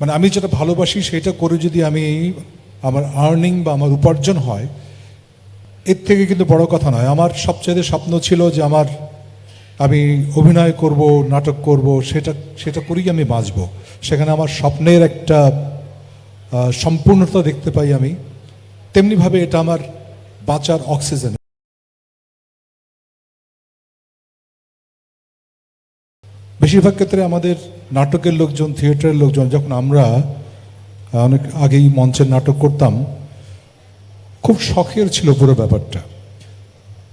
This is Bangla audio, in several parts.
মানে আমি যেটা ভালোবাসি সেটা করে যদি আমি আমার আর্নিং বা আমার উপার্জন হয়, এর থেকে কিন্তু বড় কথা নয়। আমার সবচেয়ে স্বপ্ন ছিল যে আমার আমি অভিনয় করব, নাটক করব, সেটা সেটা করেই আমি বাঁচব। সেখানে আমার স্বপ্নের একটা সম্পূর্ণতা দেখতে পাই আমি। তেমনিভাবে এটা আমার বাঁচার অক্সিজেন বেশিরভাগ ক্ষেত্রে আমাদের নাটকের লোকজন, থিয়েটারের লোকজন, যখন আমরা অনেক আগেই মঞ্চের নাটক করতাম, খুব শখের ছিল পুরো ব্যাপারটা।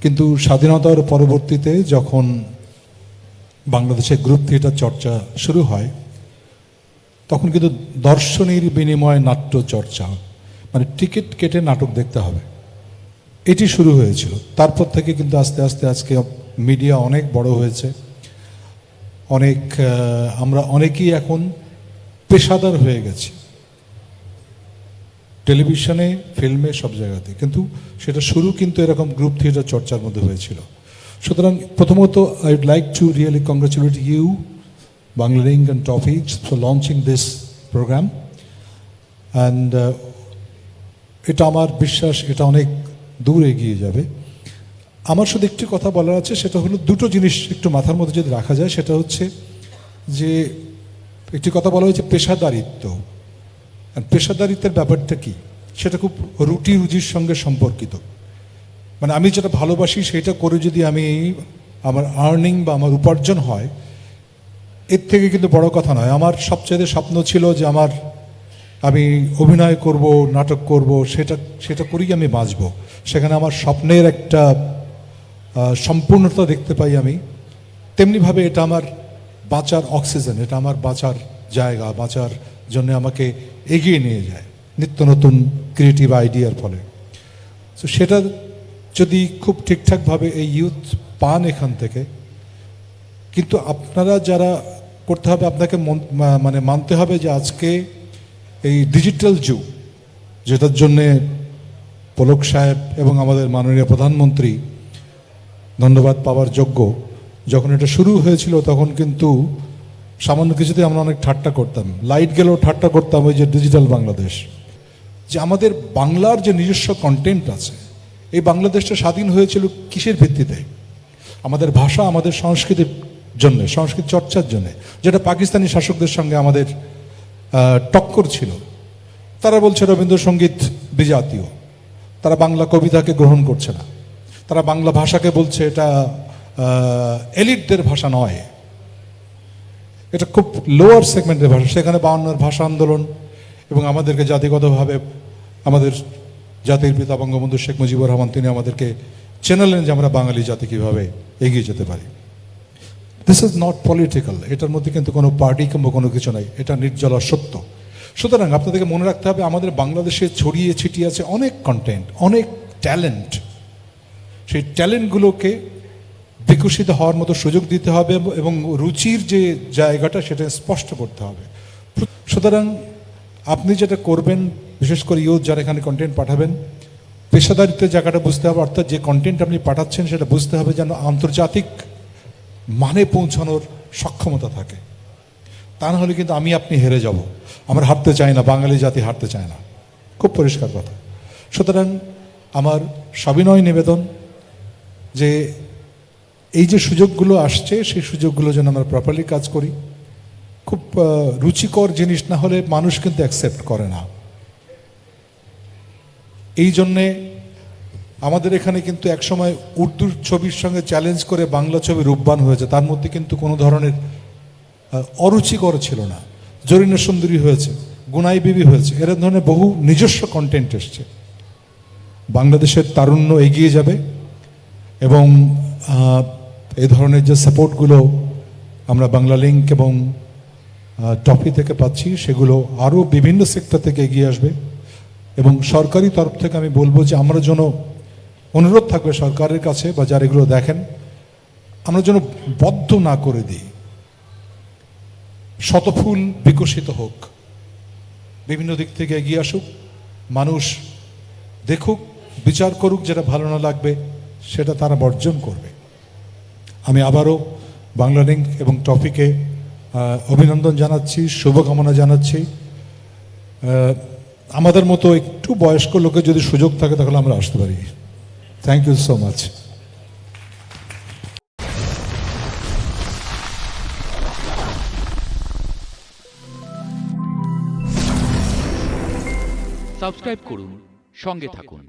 কিন্তু স্বাধীনতার পরবর্তীতে যখন বাংলাদেশে গ্রুপ থিয়েটার চর্চা শুরু হয়, তখন কিন্তু দর্শনের বিনিময়ে নাট্য চর্চা মানে টিকিট কেটে নাটক দেখতে হবে। এটি শুরু হয়েছিল। তারপর থেকে কিন্তু আস্তে আস্তে আজকে মিডিয়া অনেক বড় হয়েছে। অনেক আমরা অনেকেই এখন পেশাদার হয়ে গেছি। টেলিভিশনে, ফিল্মে, সব জায়গাতে। কিন্তু সেটা শুরু কিন্তু এরকম গ্রুপ থিয়েটার চর্চার মধ্যে হয়েছিল। সুতরাং প্রথমত I would like to really congratulate you Bangla ring and topic for launching this programme and এটা আমার বিশ্বাস, এটা অনেক দূর এগিয়ে যাবে। আমার শুধু একটি কথা বলার আছে, সেটা হলো দুটো জিনিস একটু মাথার মধ্যে যদি রাখা যায়, সেটা হচ্ছে যে একটি কথা বলা হয়েছে পেশাদারিত্ব। পেশাদারিত্বের ব্যাপারটা কি? সেটা খুব রুটি রুজির সঙ্গে সম্পর্কিত। মানে আমি যেটা ভালোবাসি, সেটা করে যদি আমি আমার আর্নিং বা আমার উপার্জন হয়, এর থেকে কিন্তু বড় কথা নয়। আমার সবচেয়ে স্বপ্ন ছিল যে আমার আমি অভিনয় করব, নাটক করব, সেটা সেটা করেই আমি বাঁচব। সেখানে আমার স্বপ্নের একটা সম্পূর্ণতা দেখতে পাই আমি। তেমনিভাবে এটা আমার বাঁচার অক্সিজেন, এটা আমার বাঁচার জায়গা, বাঁচার জন্য আমাকে এগিয়ে নিয়ে যায় নিত্য নতুন ক্রিয়েটিভ আইডিয়ার ফলে। তো সেটা যদি খুব ঠিকঠাকভাবে এই ইউথ পান এখান থেকে, কিন্তু আপনারা যারা করতে হবে, আপনাকে মন- মানে মানতে হবে যে আজকে এই ডিজিটাল যুগ, যেটার জন্যে পলক সাহেব এবং আমাদের মাননীয় প্রধানমন্ত্রী ধন্যবাদ পাওয়ার যোগ্য। যখন এটা শুরু হয়েছিল তখন কিন্তু সামান্য কিছুতে আমরা অনেক ঠাট্টা করতাম। লাইট গেলেও ঠাট্টা করতাম ওই যে ডিজিটাল বাংলাদেশ। যে আমাদের বাংলার যে নিজস্ব কন্টেন্ট আছে, এই বাংলাদেশটা স্বাধীন হয়েছিল কিসের ভিত্তিতে? আমাদের ভাষা, আমাদের সংস্কৃতির জন্য, সংস্কৃতি চর্চার জন্য। যেটা পাকিস্তানি শাসকদের সঙ্গে আমাদের টক্কর ছিল। তারা বলছে রবীন্দ্রসঙ্গীত বিজাতীয়। তারা বাংলা কবিতাকে গ্রহণ করছে না। তারা বাংলা ভাষাকে বলছে, এটা এলিটদের ভাষা নয়। এটা খুব লোয়ার সেগমেন্টের ভাষা, সেখানে বাউন্নর ভাষা আন্দোলন এবং আমাদেরকে জাতিগতভাবে, আমাদের জাতির পিতা বঙ্গবন্ধু শেখ মুজিবুর রহমান, তিনি আমাদেরকে চেনালেন যে আমরা বাঙালি জাতি কীভাবে এগিয়ে যেতে পারি। দিস ইজ নট পলিটিক্যাল এটার মধ্যে কিন্তু কোনো পার্টি কিংবা কোনো কিছু নাই, এটা নির্জলা সত্য। সুতরাং আপনাদেরকে মনে রাখতে হবে, আমাদের বাংলাদেশে ছড়িয়ে ছিটিয়ে আছে অনেক কন্টেন্ট অনেক ট্যালেন্ট সেই ট্যালেন্টগুলোকে বিকশিত হওয়ার মতো সুযোগ দিতে হবে এবং রুচির যে জায়গাটা সেটা স্পষ্ট করতে হবে। সুতরাং আপনি যেটা করবেন, বিশেষ করে ইউথ যারা এখানে কন্টেন্ট পাঠাবেন, পেশাদারিত্বের জায়গাটা বুঝতে হবে, অর্থাৎ যে কন্টেন্ট আপনি পাঠাচ্ছেন সেটা বুঝতে হবে যেন আন্তর্জাতিক মানে পৌঁছানোর সক্ষমতা থাকে। তা না হলে কিন্তু আমি আপনি হেরে যাব। আমরা হারতে চাই না, বাঙালি জাতি হারতে চায় না। খুব পরিষ্কার কথা। সুতরাং আমার সবিনয় নিবেদন যে এই যে সুযোগগুলো আসছে, সেই সুযোগগুলো যেন আমরা প্রপারলি কাজ করি। খুব রুচিকর জিনিস না হলে মানুষ কিন্তু অ্যাকসেপ্ট করে না। এই জন্যে আমাদের এখানে কিন্তু একসময় উর্দুর ছবির সঙ্গে চ্যালেঞ্জ করে বাংলা ছবি রূপবান হয়েছে। তার মধ্যে কিন্তু কোনো ধরনের অরুচিকর ছিল না। জরিনা সুন্দরী হয়েছে, গুনাই বিবি হয়েছে, এর ধরনের বহু নিজস্ব কন্টেন্ট এসছে। বাংলাদেশের তারুণ্য এগিয়ে যাবে। এবং এ ধরনের যে সাপোর্টগুলো আমরা বাংলা লিঙ্ক এবং টপি থেকে পাচ্ছি, সেগুলো আরও বিভিন্ন সেক্টর থেকে এগিয়ে আসবে। এবং সরকারি তরফ থেকে আমি বলব যে আমরা যেন অনুরোধ থাকবে সরকারের কাছে বা যারা এগুলো দেখেন, আমরা যেন বদ্ধ না করে দিই। শতফুল বিকশিত হোক। বিভিন্ন দিক থেকে এগিয়ে আসুক। মানুষ দেখুক, বিচার করুক, যেটা ভালো না লাগবে। সেটা তারা বর্জন করবে। আমি আবারও বাংলা লিঙ্ক এবং টপিকে অভিনন্দন জানাচ্ছি, শুভকামনা জানাচ্ছি। আমাদের মতো একটু বয়স্ক লোকের যদি সুযোগ থাকে তাহলে আমরা আসতে পারি। Thank you so much subscribe করুন, সঙ্গে থাকুন।